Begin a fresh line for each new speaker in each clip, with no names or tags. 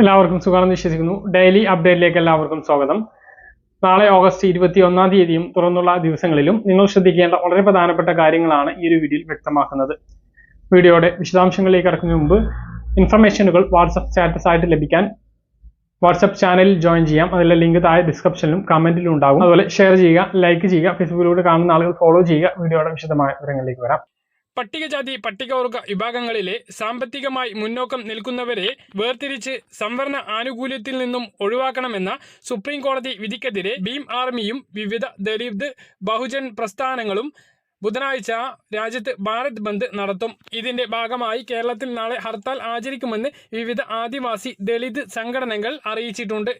എല്ലാവർക്കും സുഖമാണെന്ന് വിശ്വസിക്കുന്നു. ഡെയിലി അപ്ഡേറ്റിലേക്ക് എല്ലാവർക്കും സ്വാഗതം. നാളെ ഓഗസ്റ്റ് ഇരുപത്തി ഒന്നാം തീയതിയും തുറന്നുള്ള ദിവസങ്ങളിലും നിങ്ങൾ ശ്രദ്ധിക്കേണ്ട വളരെ പ്രധാനപ്പെട്ട കാര്യങ്ങളാണ് ഈ ഒരു വീഡിയോയിൽ വ്യക്തമാക്കുന്നത്. വീഡിയോയുടെ വിശദാംശങ്ങളിലേക്ക് കടക്കുന്നതിന് മുമ്പ് ഇൻഫർമേഷനുകൾ വാട്സപ്പ് സ്റ്റാറ്റസ് ആയിട്ട് ലഭിക്കാൻ വാട്സപ്പ് ചാനലിൽ ജോയിൻ ചെയ്യാം. അതിലെ ലിങ്ക് താഴെ ഡിസ്ക്രിപ്ഷനിലും കമന്റിലും ഉണ്ടാകും അതുപോലെ ഷെയർ ചെയ്യുക ലൈക്ക് ചെയ്യുക ഫേസ്ബുക്കിലൂടെ കാണുന്ന ആളുകൾ ഫോളോ ചെയ്യുക. വീഡിയോയുടെ വിശദമായ വിവരങ്ങളിലേക്ക് വരാം.
പട്ടികജാതി പട്ടികവർഗ വിഭാഗങ്ങളിലെ സാമ്പത്തികമായി മുന്നോക്കം നിൽക്കുന്നവരെ വേർതിരിച്ച് സംവരണ ആനുകൂല്യത്തിൽ നിന്നും ഒഴിവാക്കണമെന്ന സുപ്രീം കോടതി വിധിക്കെതിരെ ഭീം ആർമിയും വിവിധ ദലിത് ബഹുജൻ പ്രസ്ഥാനങ്ങളും ബുധനാഴ്ച രാജ്യത്ത് ഭാരത് ബന്ദ് നടത്തും. ഇതിന്റെ ഭാഗമായി കേരളത്തിൽ നാളെ ഹർത്താൽ ആചരിക്കുമെന്ന് വിവിധ ആദിവാസി ദളിത് സംഘടനകൾ അറിയിച്ചിട്ടുണ്ട്.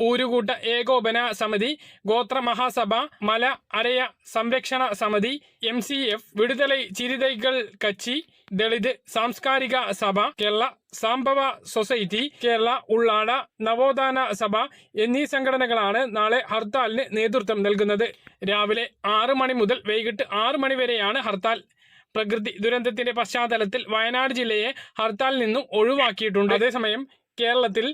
ഊരുകൂട്ട ഏകോപന സമിതി ഗോത്ര Mahasabha Mala Araya Samrakshana Samithi M C F Viduthalai Chiruthaigal Katchi Dalit Samskarika Sabha Kerala Sambhava society Kerala Ullada Navothana Sabha എന്നീ സംഘടനകളാണ് നാളെ ഹർത്താലിന് നേതൃത്വം നൽകുന്നത്. രാവിലെ ആറ് മണി മുതൽ വൈകിട്ട് ആറ് മണി വരെയാണ് ഹർത്താൽ. പ്രകൃതി ദുരന്തത്തിന്റെ പശ്ചാത്തലത്തിൽ വയനാട് ജില്ലയെ ഹർത്താലിൽ നിന്നും ഒഴിവാക്കിയിട്ടുണ്ട്. അതേസമയം കേരളത്തിൽ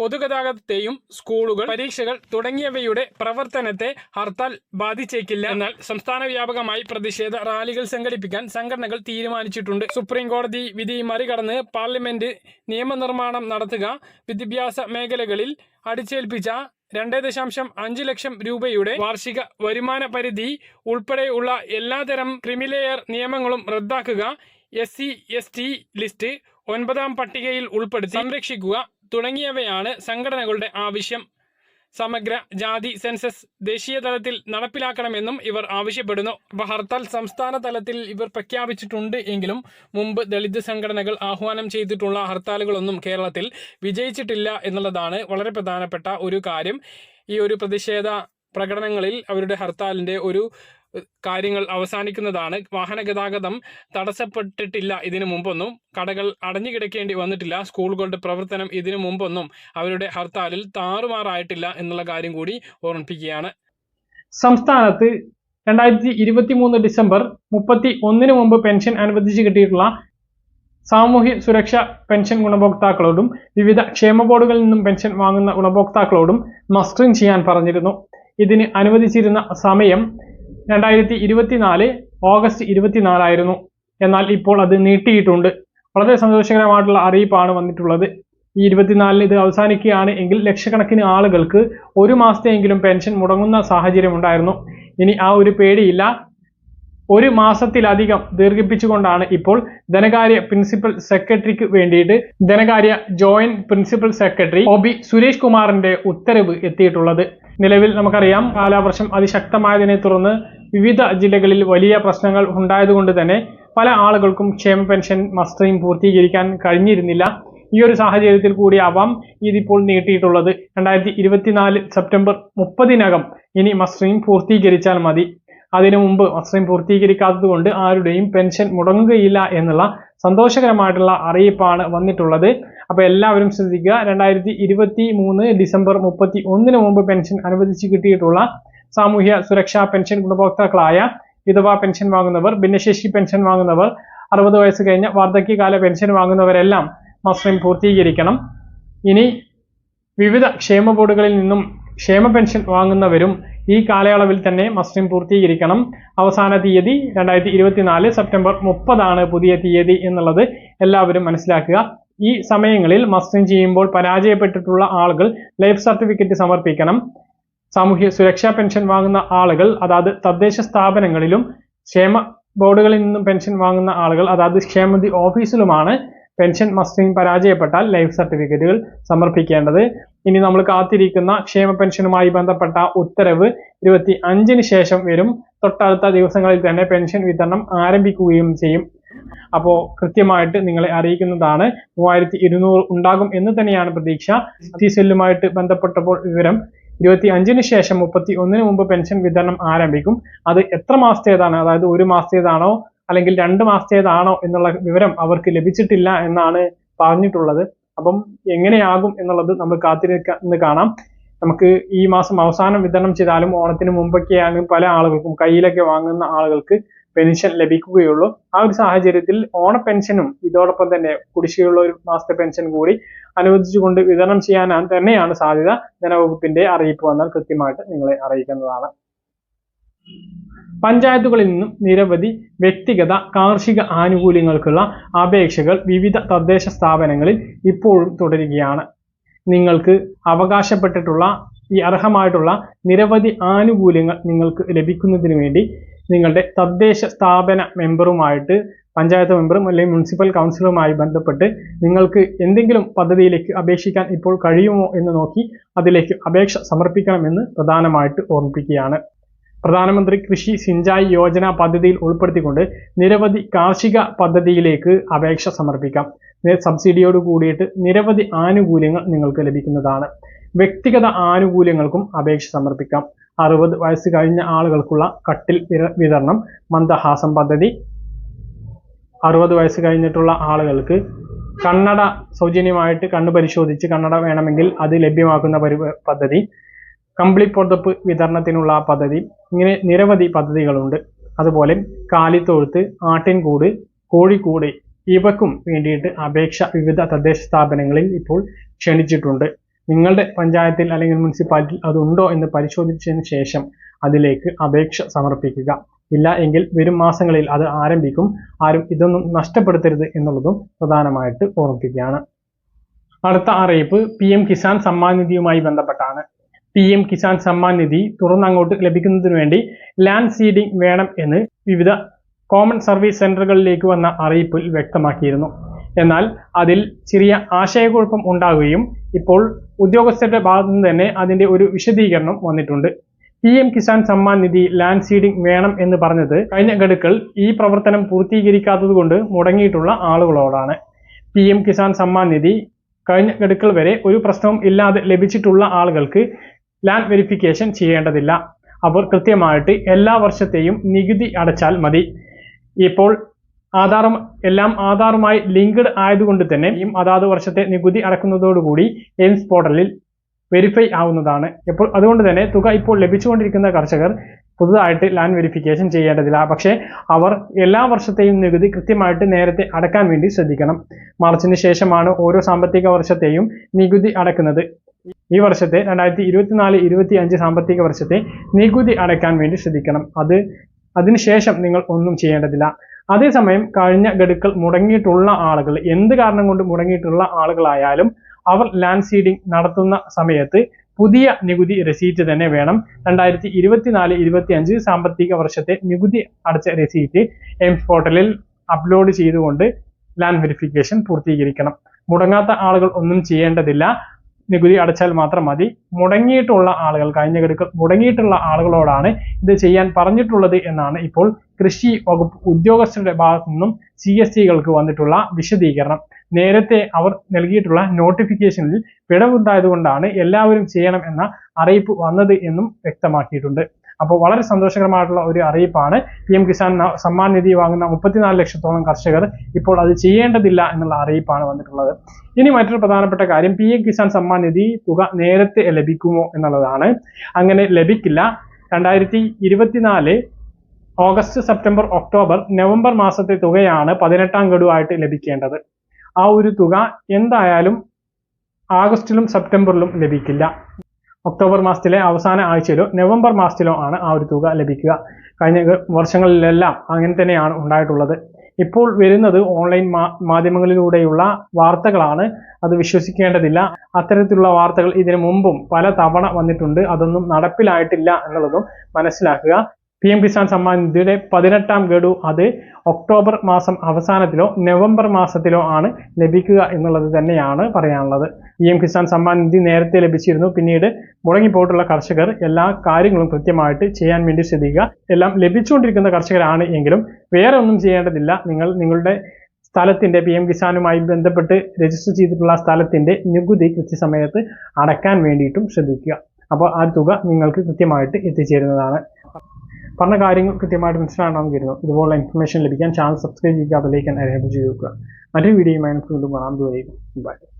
പൊതുഗതാഗതത്തെയും സ്കൂളുകൾ പരീക്ഷകൾ തുടങ്ങിയവയുടെ പ്രവർത്തനത്തെ ഹർത്താൽ ബാധിച്ചേക്കില്ല. എന്നാൽ സംസ്ഥാന വ്യാപകമായി പ്രതിഷേധ റാലികൾ സംഘടിപ്പിക്കാൻ സംഘടനകൾ തീരുമാനിച്ചിട്ടുണ്ട്. സുപ്രീം കോടതി വിധി മറികടന്ന് പാർലമെന്റ് നിയമനിർമ്മാണം നടത്തുക വിദ്യാഭ്യാസ മേഖലകളിൽ അടിച്ചേൽപ്പിച്ച രണ്ട് ദശാംശം അഞ്ച് ലക്ഷം രൂപയുടെ വാർഷിക വരുമാന പരിധി ഉൾപ്പെടെയുള്ള എല്ലാതരം ക്രിമിലെയർ നിയമങ്ങളും റദ്ദാക്കുക S C S T list ഒൻപതാം പട്ടികയിൽ ഉൾപ്പെടുത്തി സംരക്ഷിക്കുക തുടങ്ങിയവയാണ് സംഘടനകളുടെ ആവശ്യം. സമഗ്ര ജാതി സെൻസസ് ദേശീയ തലത്തിൽ നടപ്പിലാക്കണമെന്നും ഇവർ ആവശ്യപ്പെടുന്നു. അപ്പൊ ഹർത്താൽ സംസ്ഥാന തലത്തിൽ ഇവർ പ്രഖ്യാപിച്ചിട്ടുണ്ട് എങ്കിലും മുമ്പ് ദളിത് സംഘടനകൾ ആഹ്വാനം ചെയ്തിട്ടുള്ള ഹർത്താലുകളൊന്നും കേരളത്തിൽ വിജയിച്ചിട്ടില്ല എന്നുള്ളതാണ് വളരെ പ്രധാനപ്പെട്ട ഒരു കാര്യം. ഈ ഒരു പ്രതിഷേധ പ്രകടനങ്ങളിൽ അവരുടെ ഹർത്താലിന്റെ ഒരു കാര്യങ്ങൾ അവസാനിക്കുന്നതാണ്. വാഹന ഗതാഗതം തടസ്സപ്പെട്ടിട്ടില്ല ഇതിനു മുമ്പൊന്നും. കടകൾ അടഞ്ഞു കിടക്കേണ്ടി വന്നിട്ടില്ല. സ്കൂളുകളുടെ പ്രവർത്തനം ഇതിനു മുമ്പൊന്നും അവരുടെ ഹർത്താലിൽ താറുമാറായിട്ടില്ല എന്നുള്ള കാര്യം കൂടി ഓർമ്മിപ്പിക്കുകയാണ്.
സംസ്ഥാനത്ത് രണ്ടായിരത്തി ഇരുപത്തി മൂന്ന് ഡിസംബർ മുപ്പത്തി ഒന്നിന് മുമ്പ് പെൻഷൻ അനുവദിച്ച് കിട്ടിയിട്ടുള്ള സാമൂഹ്യ സുരക്ഷ പെൻഷൻ ഗുണഭോക്താക്കളോടും വിവിധ ക്ഷേമ ബോർഡുകളിൽ നിന്നും പെൻഷൻ വാങ്ങുന്ന ഗുണഭോക്താക്കളോടും മസ്റ്ററിംഗ് ചെയ്യാൻ പറഞ്ഞിരുന്നു. ഇതിന് അനുവദിച്ചിരുന്ന സമയം രണ്ടായിരത്തി ഇരുപത്തിനാല് ഓഗസ്റ്റ് ഇരുപത്തിനാലായിരുന്നു. എന്നാൽ ഇപ്പോൾ അത് നീട്ടിയിട്ടുണ്ട്. വളരെ സന്തോഷകരമായിട്ടുള്ള അറിയിപ്പാണ് വന്നിട്ടുള്ളത്. ഈ ഇരുപത്തിനാലിന് ഇത് അവസാനിക്കുകയാണ് എങ്കിൽ ലക്ഷക്കണക്കിന് ആളുകൾക്ക് ഒരു മാസത്തെയെങ്കിലും പെൻഷൻ മുടങ്ങുന്ന സാഹചര്യം ഉണ്ടായിരുന്നു. ഇനി ആ ഒരു പേടിയില്ല. ഒരു മാസത്തിലധികം ദീർഘിപ്പിച്ചുകൊണ്ടാണ് ഇപ്പോൾ ധനകാര്യ പ്രിൻസിപ്പൽ സെക്രട്ടറിക്ക് വേണ്ടിയിട്ട് ധനകാര്യ joint principal secretary O B Suresh കുമാറിന്റെ ഉത്തരവ് എത്തിയിട്ടുള്ളത്. നിലവിൽ നമുക്കറിയാം കാലാവർഷം അതിശക്തമായതിനെ തുടർന്ന് വിവിധ ജില്ലകളിൽ വലിയ പ്രശ്നങ്ങൾ ഉണ്ടായതുകൊണ്ട് തന്നെ പല ആളുകൾക്കും ക്ഷേമ പെൻഷൻ മസ്റ്ററിംഗ് പൂർത്തീകരിക്കാൻ കഴിഞ്ഞിരുന്നില്ല. ഈ ഒരു സാഹചര്യത്തിൽ കൂടിയാവാം ഇതിപ്പോൾ നീട്ടിയിട്ടുള്ളത്. രണ്ടായിരത്തി ഇരുപത്തിനാല് സെപ്റ്റംബർ മുപ്പതിനകം ഇനി മസ്റ്ററിംഗ് പൂർത്തീകരിച്ചാൽ മതി. അതിനു മുമ്പ് മസ്റ്ററിംഗ് പൂർത്തീകരിക്കാത്തത് കൊണ്ട് ആരുടെയും പെൻഷൻ മുടങ്ങുകയില്ല എന്നുള്ള സന്തോഷകരമായിട്ടുള്ള അറിയിപ്പാണ് വന്നിട്ടുള്ളത്. അപ്പോൾ എല്ലാവരും ശ്രദ്ധിക്കുക രണ്ടായിരത്തി ഡിസംബർ മുപ്പത്തി ഒന്നിന് മുമ്പ് പെൻഷൻ അനുവദിച്ച് കിട്ടിയിട്ടുള്ള സാമൂഹ്യ സുരക്ഷാ പെൻഷൻ ഗുണഭോക്താക്കളായ വിധവാ പെൻഷൻ വാങ്ങുന്നവർ ഭിന്നശേഷി പെൻഷൻ വാങ്ങുന്നവർ അറുപത് വയസ്സ് കഴിഞ്ഞ വാർദ്ധക്യകാല പെൻഷൻ വാങ്ങുന്നവരെല്ലാം മസ്ലിം പൂർത്തീകരിക്കണം. ഇനി വിവിധ ക്ഷേമ ബോർഡുകളിൽ നിന്നും ക്ഷേമ പെൻഷൻ വാങ്ങുന്നവരും ഈ കാലയളവിൽ തന്നെ മസ്ലിം പൂർത്തീകരിക്കണം. അവസാന തീയതി രണ്ടായിരത്തി ഇരുപത്തിനാല് സെപ്റ്റംബർ മുപ്പതാണ് പുതിയ തീയതി എന്നുള്ളത് എല്ലാവരും മനസ്സിലാക്കുക. ഈ സമയങ്ങളിൽ മസ്ലിം ചെയ്യുമ്പോൾ പരാജയപ്പെട്ടിട്ടുള്ള ആളുകൾ ലൈഫ് സർട്ടിഫിക്കറ്റ് സമർപ്പിക്കണം. സാമൂഹ്യ സുരക്ഷാ പെൻഷൻ വാങ്ങുന്ന ആളുകൾ അതാത് തദ്ദേശ സ്ഥാപനങ്ങളിലും ക്ഷേമ ബോർഡുകളിൽ നിന്നും പെൻഷൻ വാങ്ങുന്ന ആളുകൾ അതാത് ക്ഷേമനിധി ഓഫീസിലുമാണ് പെൻഷൻ മസ്റ്ററിംഗ് പരാജയപ്പെട്ടാൽ ലൈഫ് സർട്ടിഫിക്കറ്റുകൾ സമർപ്പിക്കേണ്ടത്. ഇനി നമ്മൾ കാത്തിരിക്കുന്ന ക്ഷേമ പെൻഷനുമായി ബന്ധപ്പെട്ട ഉത്തരവ് ഇരുപത്തി അഞ്ചിന് ശേഷം വരും. തൊട്ടടുത്ത ദിവസങ്ങളിൽ തന്നെ പെൻഷൻ വിതരണം ആരംഭിക്കുകയും ചെയ്യും. അപ്പോൾ കൃത്യമായിട്ട് നിങ്ങളെ അറിയിക്കുന്നതാണ്. മൂവായിരത്തി ഇരുന്നൂറ് ഉണ്ടാകും എന്ന് തന്നെയാണ് പ്രതീക്ഷ. ടി സെല്ലുമായിട്ട് ബന്ധപ്പെട്ടപ്പോൾ വിവരം ഇരുപത്തി അഞ്ചിന് ശേഷം മുപ്പത്തി ഒന്നിന് മുമ്പ് പെൻഷൻ വിതരണം ആരംഭിക്കും. അത് എത്ര മാസത്തേതാണ്? അതായത് ഒരു മാസത്തേതാണോ? അല്ലെങ്കിൽ രണ്ട് മാസത്തേതാണോ? എന്നുള്ള വിവരം അവർക്ക് ലഭിച്ചിട്ടില്ല എന്നാണ് പറഞ്ഞിട്ടുള്ളത്. അപ്പം എങ്ങനെയാകും എന്നുള്ളത് നമ്മൾ കാത്തിരിക്കുന്നു കാണാം. നമുക്ക് ഈ മാസം അവസാനം വിതരണം ചെയ്താലും ഓണത്തിന് മുമ്പൊക്കെയാണ് പല ആളുകൾക്കും കയ്യിലൊക്കെ വാങ്ങുന്ന ആളുകൾക്ക് പെൻഷൻ ലഭിക്കുകയുള്ളൂ. ആ ഒരു സാഹചര്യത്തിൽ ഓണ പെൻഷനും ഇതോടൊപ്പം തന്നെ കുടിശ്ശികയുള്ള ഒരു മാസത്തെ പെൻഷൻ കൂടി അനുവദിച്ചുകൊണ്ട് വിതരണം ചെയ്യാൻ തന്നെയാണ് സാധ്യത. ധനവകുപ്പിന്റെ അറിയിപ്പ് വന്നാൽ കൃത്യമായിട്ട് നിങ്ങളെ അറിയിക്കുന്നതാണ്. പഞ്ചായത്തുകളിൽ നിന്നും നിരവധി വ്യക്തിഗത കാർഷിക ആനുകൂല്യങ്ങൾക്കുള്ള അപേക്ഷകൾ വിവിധ തദ്ദേശ സ്ഥാപനങ്ങളിൽ ഇപ്പോഴും തുടരുകയാണ്. നിങ്ങൾക്ക് അവകാശപ്പെട്ടിട്ടുള്ള ഈ അർഹമായിട്ടുള്ള നിരവധി ആനുകൂല്യങ്ങൾ നിങ്ങൾക്ക് ലഭിക്കുന്നതിന് വേണ്ടി നിങ്ങളുടെ തദ്ദേശ സ്ഥാപന മെമ്പറുമായിട്ട് പഞ്ചായത്ത് മെമ്പറും അല്ലെങ്കിൽ മുനിസിപ്പൽ കൗൺസിലറുമായി ബന്ധപ്പെട്ട് നിങ്ങൾക്ക് എന്തെങ്കിലും പദ്ധതിയിലേക്ക് അപേക്ഷിക്കാൻ ഇപ്പോൾ കഴിയുമോ എന്ന് നോക്കി അതിലേക്ക് അപേക്ഷ സമർപ്പിക്കണമെന്ന് പ്രധാനമായിട്ട് ഓർമ്മിപ്പിക്കുകയാണ്. പ്രധാനമന്ത്രി കൃഷി സിഞ്ചായി യോജന പദ്ധതിയിൽ ഉൾപ്പെടുത്തിക്കൊണ്ട് നിരവധി കാർഷിക പദ്ധതിയിലേക്ക് അപേക്ഷ സമർപ്പിക്കാം. സബ്സിഡിയോട് കൂടിയിട്ട് നിരവധി ആനുകൂല്യങ്ങൾ നിങ്ങൾക്ക് ലഭിക്കുന്നതാണ്. വ്യക്തിഗത ആനുകൂല്യങ്ങൾക്കും അപേക്ഷ സമർപ്പിക്കാം. അറുപത് വയസ്സ് കഴിഞ്ഞ ആളുകൾക്കുള്ള കട്ടിൽ വിതരണം മന്ദഹാസം പദ്ധതി. അറുപത് വയസ്സ് കഴിഞ്ഞിട്ടുള്ള ആളുകൾക്ക് കണ്ണട സൗജന്യമായിട്ട് കണ്ണ് പരിശോധിച്ച് കണ്ണട വേണമെങ്കിൽ അത് ലഭ്യമാക്കുന്ന പദ്ധതി. കമ്പിളി പുതപ്പ് വിതരണത്തിനുള്ള പദ്ധതി. ഇങ്ങനെ നിരവധി പദ്ധതികളുണ്ട്. അതുപോലെ കാലിത്തൊഴുത്ത് ആട്ടിൻകൂട് കോഴിക്കൂട് ഇവക്കും വേണ്ടിയിട്ട് അപേക്ഷ വിവിധ തദ്ദേശ സ്ഥാപനങ്ങളിൽ ഇപ്പോൾ ക്ഷണിച്ചിട്ടുണ്ട്. നിങ്ങളുടെ പഞ്ചായത്തിൽ അല്ലെങ്കിൽ മുനിസിപ്പാലിറ്റിയിൽ അതുണ്ടോ എന്ന് പരിശോധിച്ചതിന് ശേഷം അതിലേക്ക് അപേക്ഷ സമർപ്പിക്കുക. ഇല്ല എങ്കിൽ വരും മാസങ്ങളിൽ അത് ആരംഭിക്കും. ആരും ഇതൊന്നും നഷ്ടപ്പെടുത്തരുത് എന്നുള്ളതും പ്രധാനമായിട്ട് ഓർമ്മിപ്പിക്കുകയാണ്. അടുത്ത അറിയിപ്പ് പി എം കിസാൻ സമ്മാൻ നിധിയുമായി ബന്ധപ്പെട്ടാണ്. പി എം കിസാൻ സമ്മാൻ നിധി തുറന്നങ്ങോട്ട് ലഭിക്കുന്നതിന് വേണ്ടി ലാൻഡ് സീഡിംഗ് വേണം എന്ന് വിവിധ കോമൺ സർവീസ് സെന്ററുകളിലേക്ക് വന്ന അറിയിപ്പിൽ വ്യക്തമാക്കിയിരുന്നു. എന്നാൽ അതിൽ ചെറിയ ആശയക്കുഴപ്പം ഉണ്ടാവുകയും ഇപ്പോൾ ഉദ്യോഗസ്ഥരുടെ ഭാഗത്തു നിന്ന് തന്നെ അതിന്റെ ഒരു വിശദീകരണം വന്നിട്ടുണ്ട്. P M Kisan Samman Nidhi land seeding വേണം എന്ന് പറഞ്ഞത് കഴിഞ്ഞ ഗഡുക്കൾ ഈ പ്രവർത്തനം പൂർത്തീകരിക്കാത്തത് മുടങ്ങിയിട്ടുള്ള ആളുകളോടാണ്. പി കിസാൻ സമ്മാൻ നിധി കഴിഞ്ഞ ഗഡുക്കൾ വരെ ഒരു പ്രശ്നവും ഇല്ലാതെ ലഭിച്ചിട്ടുള്ള ആളുകൾക്ക് ലാൻഡ് വെരിഫിക്കേഷൻ ചെയ്യേണ്ടതില്ല. അവർ കൃത്യമായിട്ട് എല്ലാ വർഷത്തെയും നികുതി അടച്ചാൽ മതി. ഇപ്പോൾ ആധാറും എല്ലാം ആധാറുമായി ലിങ്ക്ഡ് ആയതുകൊണ്ട് തന്നെ ഈ അതാത് വർഷത്തെ നികുതി അടക്കുന്നതോടുകൂടി എയിംസ് പോർട്ടലിൽ വെരിഫൈ ആവുന്നതാണ്. ഇപ്പോൾ അതുകൊണ്ട് തന്നെ തുക ഇപ്പോൾ ലഭിച്ചുകൊണ്ടിരിക്കുന്ന കർഷകർ പുതുതായിട്ട് ലാൻഡ് വെരിഫിക്കേഷൻ ചെയ്യേണ്ടതില്ല. പക്ഷേ അവർ എല്ലാ വർഷത്തെയും നികുതി കൃത്യമായിട്ട് നേരത്തെ അടക്കാൻ വേണ്ടി ശ്രദ്ധിക്കണം. മാർച്ചിന് ശേഷമാണ് ഓരോ സാമ്പത്തിക വർഷത്തെയും നികുതി അടക്കുന്നത്. ഈ വർഷത്തെ രണ്ടായിരത്തി ഇരുപത്തിനാല് ഇരുപത്തി അഞ്ച് സാമ്പത്തിക വർഷത്തെ നികുതി അടയ്ക്കാൻ വേണ്ടി ശ്രദ്ധിക്കണം. അത് അതിനുശേഷം നിങ്ങൾ ഒന്നും ചെയ്യേണ്ടതില്ല. അതേസമയം കഴിഞ്ഞ ഗഡുക്കൾ മുടങ്ങിയിട്ടുള്ള ആളുകൾ എന്ത് കാരണം കൊണ്ട് മുടങ്ങിയിട്ടുള്ള ആളുകളായാലും അവർ ലാൻഡ് സീഡിംഗ് നടത്തുന്ന സമയത്ത് പുതിയ നികുതി രസീറ്റ് തന്നെ വേണം. രണ്ടായിരത്തി ഇരുപത്തിനാല് ഇരുപത്തി അഞ്ച് സാമ്പത്തിക വർഷത്തെ നികുതി അടച്ച രസീറ്റ് എയിംസ് പോർട്ടലിൽ അപ്ലോഡ് ചെയ്തുകൊണ്ട് ലാൻഡ് വെരിഫിക്കേഷൻ പൂർത്തീകരിക്കണം. മുടങ്ങാത്ത ആളുകൾ ഒന്നും ചെയ്യേണ്ടതില്ല. നികുതി അടച്ചാൽ മാത്രം മതി. മുടങ്ങിയിട്ടുള്ള ആളുകൾ കഴിഞ്ഞ ഗഡുക്കൾ മുടങ്ങിയിട്ടുള്ള ആളുകളോടാണ് ഇത് ചെയ്യാൻ പറഞ്ഞിട്ടുള്ളത് എന്നാണ് ഇപ്പോൾ കൃഷി വകുപ്പ് ഉദ്യോഗസ്ഥരുടെ ഭാഗത്തു നിന്നും സി എസ് ടികൾക്ക് വന്നിട്ടുള്ള വിശദീകരണം. നേരത്തെ അവർ നൽകിയിട്ടുള്ള നോട്ടിഫിക്കേഷനിൽ പിഴവുണ്ടായതുകൊണ്ടാണ് എല്ലാവരും ചെയ്യണം എന്ന അറിയിപ്പ് വന്നത് എന്നും വ്യക്തമാക്കിയിട്ടുണ്ട്. അപ്പോൾ വളരെ സന്തോഷകരമായിട്ടുള്ള ഒരു അറിയിപ്പാണ്. പി എം കിസാൻ സമ്മാൻ നിധി വാങ്ങുന്ന മുപ്പത്തിനാല് ലക്ഷത്തോളം കർഷകർ ഇപ്പോൾ അത് ചെയ്യേണ്ടതില്ല എന്നുള്ള അറിയിപ്പാണ് വന്നിട്ടുള്ളത്. ഇനി മറ്റൊരു പ്രധാനപ്പെട്ട കാര്യം പി എം കിസാൻ സമ്മാൻ നിധി തുക നേരത്തെ ലഭിക്കുമോ എന്നുള്ളതാണ്. അങ്ങനെ ലഭിക്കില്ല. രണ്ടായിരത്തി ഇരുപത്തിനാല് ഓഗസ്റ്റ് സെപ്റ്റംബർ ഒക്ടോബർ നവംബർ മാസത്തെ തുകയാണ് പതിനെട്ടാം ഗഡുവായിട്ട് ലഭിക്കേണ്ടത്. ആ ഒരു തുക എന്തായാലും ആഗസ്റ്റിലും സെപ്റ്റംബറിലും ലഭിക്കില്ല. ഒക്ടോബർ മാസത്തിലെ അവസാന ആഴ്ചയിലോ നവംബർ മാസത്തിലോ ആണ് ആ ഒരു തുക ലഭിക്കുക. കഴിഞ്ഞ വർഷങ്ങളിലെല്ലാം അങ്ങനെ തന്നെയാണ് ഉണ്ടായിട്ടുള്ളത്. ഇപ്പോൾ വരുന്നത് ഓൺലൈൻ മാധ്യമങ്ങളിലൂടെയുള്ള വാർത്തകളാണ്. അത് വിശ്വസിക്കേണ്ടതില്ല. അത്തരത്തിലുള്ള വാർത്തകൾ ഇതിനു മുമ്പും പല തവണ വന്നിട്ടുണ്ട്. അതൊന്നും നടപ്പിലായിട്ടില്ല എന്നുള്ളതും മനസ്സിലാക്കുക. പി എം കിസാൻ സമ്മാൻ നിധിയുടെ പതിനെട്ടാം ഗഡു അത് ഒക്ടോബർ മാസം അവസാനത്തിലോ നവംബർ മാസത്തിലോ ആണ് ലഭിക്കുക എന്നുള്ളത് തന്നെയാണ് പറയാനുള്ളത്. പി എം കിസാൻ സമ്മാൻ നിധി നേരത്തെ ലഭിച്ചിരുന്നു. പിന്നീട് മുടങ്ങിപ്പോയിട്ടുള്ള കർഷകർ എല്ലാ കാര്യങ്ങളും കൃത്യമായിട്ട് ചെയ്യാൻ വേണ്ടി ശ്രദ്ധിക്കുക. എല്ലാം ലഭിച്ചുകൊണ്ടിരിക്കുന്ന കർഷകരാണ് എങ്കിലും വേറെ ഒന്നും ചെയ്യേണ്ടതില്ല. നിങ്ങൾ നിങ്ങളുടെ സ്ഥലത്തിന്റെ പി എം കിസാനുമായി ബന്ധപ്പെട്ട് രജിസ്റ്റർ ചെയ്തിട്ടുള്ള സ്ഥലത്തിന്റെ നികുതി കൃത്യസമയത്ത് അടക്കാൻ വേണ്ടിയിട്ടും ശ്രദ്ധിക്കുക. അപ്പോൾ ആ തുക നിങ്ങൾക്ക് കൃത്യമായിട്ട് എത്തിച്ചേരുന്നതാണ്. പറഞ്ഞ കാര്യങ്ങൾ കൃത്യമായിട്ട് മനസ്സിലാണെന്ന് കരുതുന്നു. ഇതുപോലുള്ള ഇൻഫർമേഷൻ ലഭിക്കാൻ ചാനൽ സബ്സ്ക്രൈബ് ചെയ്യുക അതിലേക്ക് എനേബിൾ ചെയ്യുക മറ്റൊരു വീഡിയോയുമായി നമുക്ക് വീണ്ടും കാണാൻ ബൈ